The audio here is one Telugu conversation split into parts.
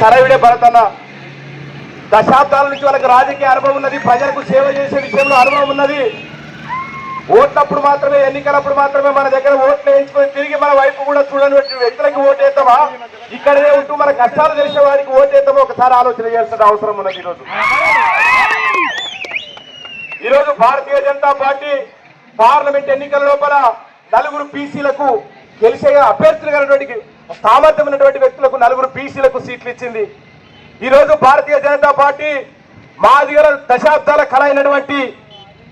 కరవిడే భరతన్న. దశాబ్దాల నుంచి వాళ్ళకి రాజకీయ అనుభవం ఉన్నది ప్రజలకు సేవ చేసే విషయంలో అనుభవం ఉన్నది. ఓట్లప్పుడు మాత్రమే ఎన్నికలప్పుడు మాత్రమే మన దగ్గర ఓట్లు వేయించుకొని తిరిగి మన వైపు కూడా చూడని వ్యక్తులకి ఓటు వేద్దామా ఇక్కడనే ఉంటూ మన కష్టాలు తెలిసే వారికి ఓటు వేద్దామా ఒకసారి ఆలోచన చేయాల్సిన అవసరం ఉన్నది ఈరోజు. ఈరోజు భారతీయ జనతా పార్టీ పార్లమెంట్ ఎన్నికల లోపల నలుగురు పీసీలకు గెలిచే అభ్యర్థులు కలిగినటువంటి సామర్థ్యం ఉన్నటువంటి వ్యక్తులకు నలుగురు పీసీలకు సీట్లు ఇచ్చింది ఈరోజు భారతీయ జనతా పార్టీ మాదిగల దశాబ్దాల కళ అయినటువంటి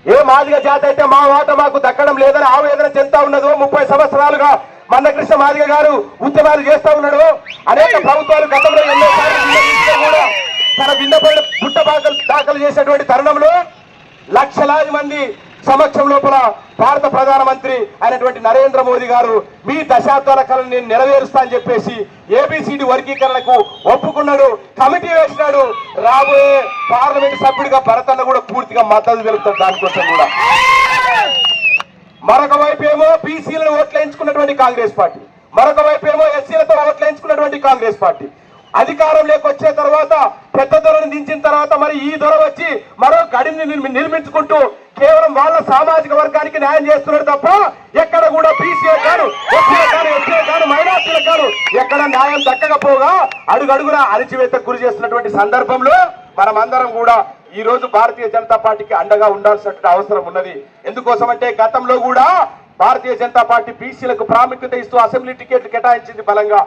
ఏ మాదిగ జాతి అయితే మా మాట మాకు దక్కడం లేదని ఆవేదన చెందుతా ఉన్నదో ముప్పై సంవత్సరాలుగా మందకృష్ణ మాదిగ గారు ఉద్యమాలు చేస్తూ ఉన్నాడు అనేక ప్రభుత్వాలు గతంలో ఎన్నోసార్లు కూడా తన విన్నపడి పుట్ట దాఖలు దాఖలు చేసినటువంటి తరుణంలో లక్షలాది మంది సమక్షం లోపల భారత ప్రధానమంత్రి అయినటువంటి నరేంద్ర మోదీ గారు మీ దశాబ్దాల కళను నేను నెరవేరుస్తా అని చెప్పేసి ఏబిసిడి వర్గీకరణకు ఒప్పుకున్నాడు కమిటీ వేసినాడు. రాబోయే పార్లమెంట్ సభ్యుడిగా భరతన్న కూడా పూర్తిగా మద్దతు తెలుపుతాడు దానికోసం కూడా. మరొక వైపు ఏమో బీసీలను ఓట్లేయించుకున్నటువంటి కాంగ్రెస్ పార్టీ. మరొక వైపు ఏమో ఎస్సీలతో ఓట్లేయించుకున్నటువంటి కాంగ్రెస్ పార్టీ. అధికారంలోకి వచ్చే తర్వాత పెద్ద ధరను దించిన తర్వాత మరి ఈ ధర వచ్చి మరో గడిని నిర్మి- నిర్మించుకుంటూ కేవలం వాళ్ళ సామాజిక వర్గానికి న్యాయం చేస్తున్నాడు తప్ప ఎక్కడ కూడా బీసీ గాను ఎస్సీ గాను ఎస్సీ కాను మైనార్టీలకు గాను ఎక్కడ న్యాయం దక్కకపోగా అడుగడుగున అణిచివేత గురి చేస్తున్నటువంటి సందర్భంలో మనమందరం కూడా ఈ రోజు భారతీయ జనతా పార్టీకి అండగా ఉండాల్సినటువంటి అవసరం ఉన్నది. ఎందుకోసం అంటే గతంలో కూడా భారతీయ జనతా పార్టీ బీసీలకు ప్రాముఖ్యత ఇస్తూ అసెంబ్లీ టికెట్లు కేటాయించింది బలంగా.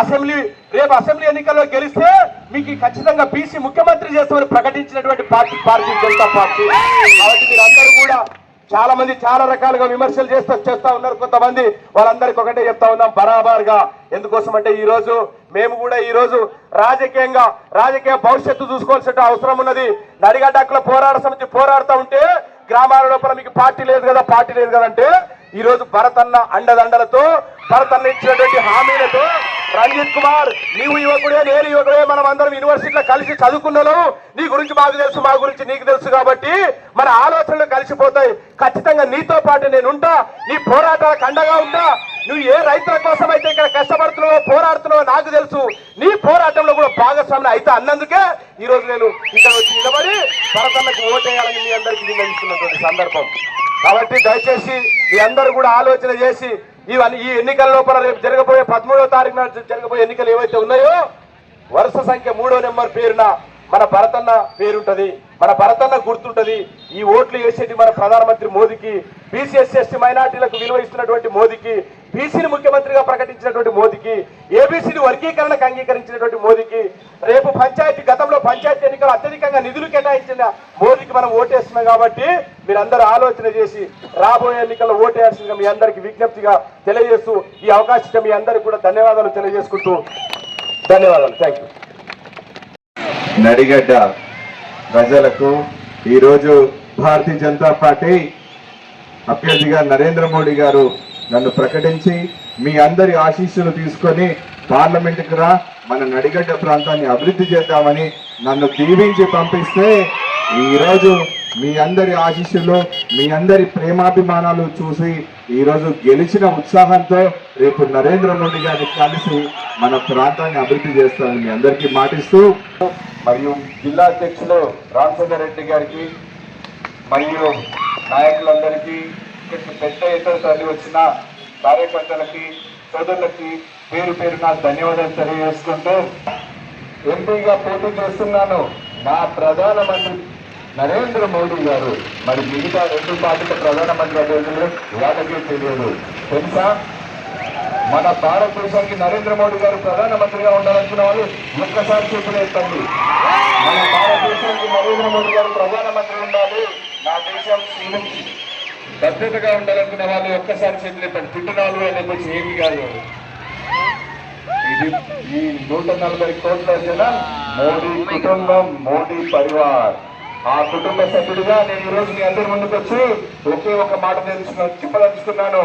అసెంబ్లీ రేపు అసెంబ్లీ ఎన్నికల్లో గెలిస్తే మీకు ఖచ్చితంగా బీసీ ముఖ్యమంత్రి చేస్తామని ప్రకటించినటువంటి పార్టీ భారతీయ జనతా పార్టీ. కాబట్టి మీరందరూ కూడా చాలా మంది చాలా రకాలుగా విమర్శలు చేస్తూ చేస్తా ఉన్నారు కొంతమంది. వాళ్ళందరికీ ఒకటే చెప్తా ఉన్నాం బరాబర్గా. ఎందుకోసం అంటే ఈ రోజు మేము కూడా ఈ రోజు రాజకీయంగా రాజకీయ భవిష్యత్తు చూసుకోవాల్సిన అవసరం ఉన్నది. నడిగడ్డక్కుల పోరాట సమితి పోరాడుతూ ఉంటే గ్రామాల లోపల మీకు పార్టీ లేదు కదా పార్టీ లేదు కదంటే ఈ రోజు భరతన్న అండదండలతో భరతన్న ఇచ్చినటువంటి హామీలతో రంజిత్ కుమార్ నీవు యువకుడే నేను యువకుడే మనం అందరం యూనివర్సిటీలో కలిసి చదువుకున్నాను. నీ గురించి మాకు తెలుసు మా గురించి నీకు తెలుసు కాబట్టి మన ఆలోచనలు కలిసిపోతాయి. ఖచ్చితంగా నీతో పాటు నేను ఉంటా నీ పోరాటాలకు అండగా ఉంటా. నువ్వు ఏ రైతుల కోసం అయితే ఇక్కడ కష్టపడుతున్నావో పోరాడుతున్నావో నాకు తెలుసు. నీ పోరాటంలో కూడా భాగస్వామి అయితే అన్నందుకే ఈ రోజు నేను ఇక్కడ వచ్చి నిలబడి భరతన్నకు ఓటేయాలని మీ అందరికీ నిర్ణయిస్తున్నటువంటి సందర్భం. కాబట్టి దయచేసి మీ అందరూ కూడా ఆలోచన చేసి ఇవన్నీ ఈ ఎన్నికల లోపల రేపు జరగబోయే పదమూడవ తారీఖున జరగబోయే ఎన్నికలు ఏవైతే ఉన్నాయో వరుస సంఖ్య మూడో నెంబర్ పేరున మన భరతన్న పేరుంటది మన భరతన్న గుర్తుంటది. ఈ ఓట్లు వేసేటి మన ప్రధానమంత్రి మోదీకి బీసీఎస్ ఎస్టీ మైనార్టీలకు విలువ ఇస్తున్నటువంటి మోదీకి బీసీని ముఖ్యమంత్రిగా ప్రకటించినటువంటి మోదీకి ఏబీసీని వర్గీకరణకు అంగీకరించినటువంటి మోదీకి రేపు పంచాయతీ గతంలో పంచాయతీ ఎన్నికలు అత్యధికంగా నిధులు కేటాయించిన మోదీకి మనం ఓటేస్తున్నాం కాబట్టి మీరందరూ ఆలోచన చేసి రాబోయే ఎన్నికల్లో ఓటేయాల్సిందిగా మీ అందరికీ విజ్ఞప్తిగా తెలియజేస్తూ ఈ అవకాశం మీ అందరికీ కూడా ధన్యవాదాలు తెలియజేసుకుంటూ ధన్యవాదాలు. థ్యాంక్ యూ నడిగడ్డ ప్రజలకు ఈరోజు భారతీయ జనతా పార్టీ అభ్యర్థిగా నరేంద్ర మోడీ గారు నన్ను ప్రకటించి మీ అందరి ఆశీస్సులు తీసుకొని పార్లమెంటుకు రా మన నడిగడ్డ ప్రాంతాన్ని అభివృద్ధి చేద్దామని నన్ను దీవించి పంపిస్తే ఈరోజు మీ అందరి ఆశీస్సులు మీ అందరి ప్రేమాభిమానాలు చూసి ఈరోజు గెలిచిన ఉత్సాహంతో రేపు నరేంద్ర మోడీ గారిని కలిసి మన ప్రాంతాన్ని అభివృద్ధి చేస్తామని మీ అందరికీ మాటిస్తూ మరియు జిల్లా అధ్యక్షులు రామచంద్ర రెడ్డి గారికి మరియు నాయకులందరికీ పెద్ద ఎత్తున తరలి వచ్చిన కార్యకర్తలకి సోదరులకి పేరు పేరున ధన్యవాదాలు తెలియజేసుకుంటూ ఎంపీగా పోటీ చేస్తున్నాను నా ప్రధానమంత్రి నరేంద్ర మోడీ గారు మరి మిగతా రెండు పార్టీల ప్రధానమంత్రి అభ్యర్థులు వాళ్ళకే తెలియదు తెలుసా? మన భారతదేశానికి నరేంద్ర మోడీ గారు ప్రధానమంత్రిగా ఉండాలనుకున్న వాళ్ళు ఒక్కసారి చేతులు మన భారతదేశానికి నరేంద్ర మోడీ గారు ప్రధానమంత్రి ఉండాలి. నా దేశం భద్రతగా ఉండాలనుకున్న వాళ్ళు ఒక్కసారి చెప్పలేదు ఎత్తండి. తిట్టునాలు అనేది ఏమి కాదు. ఇది ఈ నూట నలభై కోట్ల జనం మోడీ కుటుంబం మోడీ పరివార్. ఆ కుటుంబ సభ్యుడిగా నేను ఈ రోజు మీ అందరి ముందుకు వచ్చి ఒకే ఒక మాట తెలుసుకున్నా చెప్పదలుచుకున్నాను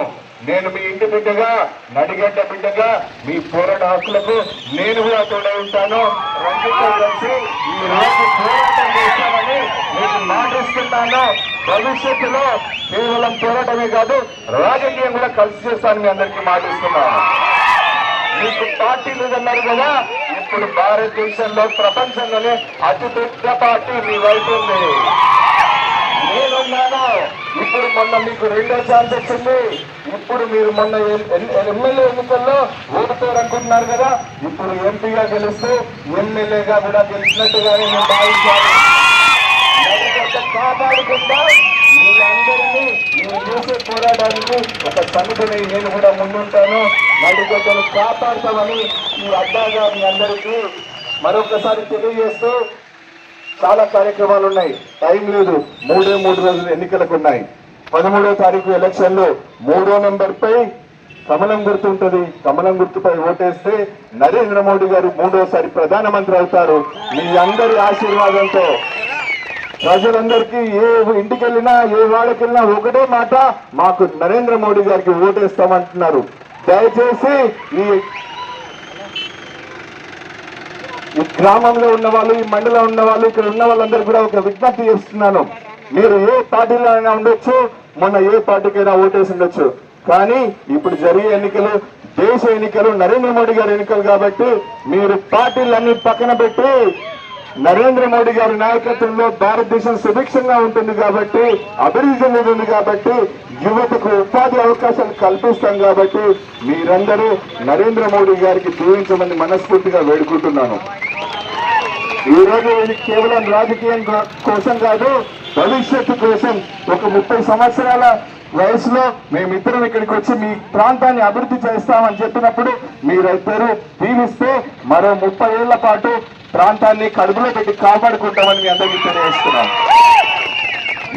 నేను మీ ఇంటి బిడ్డగా నడిగడ్డ బిడ్డగా మీ పోరాట హక్కులకు నేను కూడా తోడై ఉంటాను. రంజితో కలిసి ఈ రోజు పోరాటం చేస్తామని నేను మాటిస్తున్నాను. భవిష్యత్తులో కేవలం పోరాటమే కాదు రాజకీయం కూడా కలిసి చేస్తాను మీ అందరికీ మాటిస్తున్నాను. మీకు పార్టీ లేదన్నారు కదా ఇప్పుడు భారతదేశంలో ప్రపంచంలోనే అతిపెద్ద పార్టీ మీ వైపు ఉంది. నేనున్నాను. ఇప్పుడు మొన్న మీకు రెండో ఛాన్స్ వచ్చింది. ఇప్పుడు మీరు మొన్న ఎమ్మెల్యే ఎన్నికల్లో ఓడిపోయారు అనుకుంటున్నారు కదా ఇప్పుడు ఎంపీగా గెలిస్తే ఎమ్మెల్యేగా కూడా గెలిచినట్టుగానే నేను భావించాను నడిగడ్డ కాపాడుకుంటా మీరందరినీ నేను చేసే పోరాటానికి ఒక నేను కూడా ముందుంటాను. నడిగడ్డను కాపాడుతామని ఈ అడ్డాగా మీ అందరికీ మరొకసారి తెలియజేస్తూ చాలా కార్యక్రమాలు ఉన్నాయి. టైం లేదు. మూడే మూడు రోజులు ఎన్నికలకు ఉన్నాయి. పదమూడో తారీఖు ఎలక్షన్లు మూడో నెంబర్పై కమలం గుర్తు ఉంటుంది కమలం గుర్తుపై ఓటేస్తే నరేంద్ర మోడీ గారు మూడోసారి ప్రధానమంత్రి అవుతారు. మీ అందరి ఆశీర్వాదంతో ప్రజలందరికీ ఏ ఇంటికి వెళ్ళినా ఏ వాడకి వెళ్ళినా ఒకటే మాట మాకు నరేంద్ర మోడీ గారికి ఓటేస్తామంటున్నారు. దయచేసి ఈ ఈ గ్రామంలో ఉన్న వాళ్ళు ఈ మండలం ఉన్న వాళ్ళు ఇక్కడ ఉన్న వాళ్ళందరూ కూడా ఒక విజ్ఞప్తి చేస్తున్నాను. మీరు ఏ పార్టీలో అయినా ఉండొచ్చు మొన్న ఏ పార్టీకైనా ఓటేసి ఉండొచ్చు. కానీ ఇప్పుడు జరిగే ఎన్నికలు దేశ ఎన్నికలు నరేంద్ర మోడీ గారి ఎన్నికలు కాబట్టి మీరు పార్టీలన్నీ పక్కన పెట్టి నరేంద్ర మోడీ గారి నాయకత్వంలో భారతదేశం సుభిక్షంగా ఉంటుంది కాబట్టి అభివృద్ధి చెందుతుంది కాబట్టి యువతకు ఉపాధి అవకాశాలు కల్పిస్తాం కాబట్టి మీరందరూ నరేంద్ర మోడీ గారికి దీవించమని మనస్ఫూర్తిగా వేడుకుంటున్నాను. ఈ రోజు ఇది కేవలం రాజకీయం కోసం కాదు భవిష్యత్తు కోసం ఒక ముప్పై సంవత్సరాల వయసులో మేమిద్దరం ఇక్కడికి వచ్చి మీ ప్రాంతాన్ని అభివృద్ధి చేస్తామని చెప్పినప్పుడు మీరిద్దరూ దీవిస్తే మరో ముప్పై ఏళ్ళ పాటు ప్రాంతాన్ని కడుపులో పెట్టి కాపాడుకుంటామని మీ అందరికీ తెలియజేస్తున్నాం.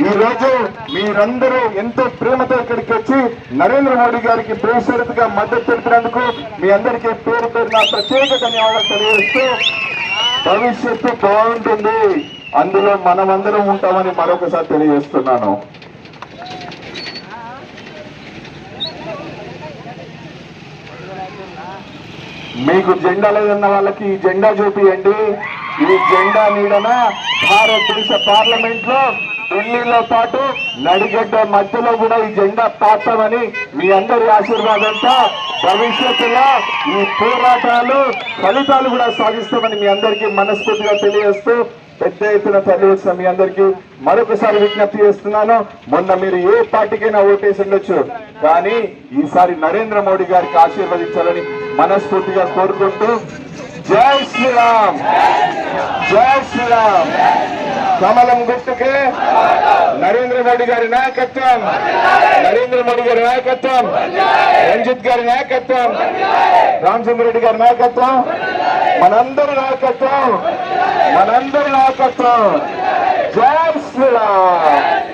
ఈ రోజు మీరందరూ ఎంతో ప్రేమతో ఇక్కడికి వచ్చి నరేంద్ర మోడీ గారికి బేషరతుగా మద్దతు తెలిపినందుకు మీ అందరికీ పేరు పేరు నా ప్రత్యేక ధన్యవాదాలు తెలియజేస్తూ భవిష్యత్తు బాగుంటుంది. అందులో మనమందరం ఉంటామని మరొకసారి తెలియజేస్తున్నాను. మీకు జెండా లేదన్న వాళ్ళకి ఈ జెండా చూపియండి. ఈ జెండా నీడన భారతదేశ పార్లమెంట్లో ఢిల్లీలో పాటు నడిగడ్డ మధ్యలో కూడా ఈ జెండా పాతామని మీ అందరి ఆశీర్వాదంతో భవిష్యత్తులో ఈ పోరాటాలు ఫలితాలు కూడా సాధిస్తామని మీ అందరికీ మనస్ఫూర్తిగా తెలియజేస్తూ పెద్ద ఎత్తున తరలి వచ్చిన మీ అందరికీ మరొకసారి విజ్ఞప్తి చేస్తున్నాను. మొన్న మీరు ఏ పార్టీకైనా ఓటేసి ఉండొచ్చు. కానీ ఈసారి నరేంద్ర మోడీ గారికి ఆశీర్వదించాలని మనస్ఫూర్తిగా కోరుకుంటూ జై శ్రీరామ్. జై శ్రీరామ్. కమలం గుర్తుకే నరేంద్ర మోడీ గారి నాయకత్వం. నరేంద్ర మోడీ గారి నాయకత్వం. రంజిత్ గారి నాయకత్వం. రామచంద్రరెడ్డి గారి నాయకత్వం. మనందరి నాయకత్వం మనందరి నాయకత్వం. జై శ్రీరామ్.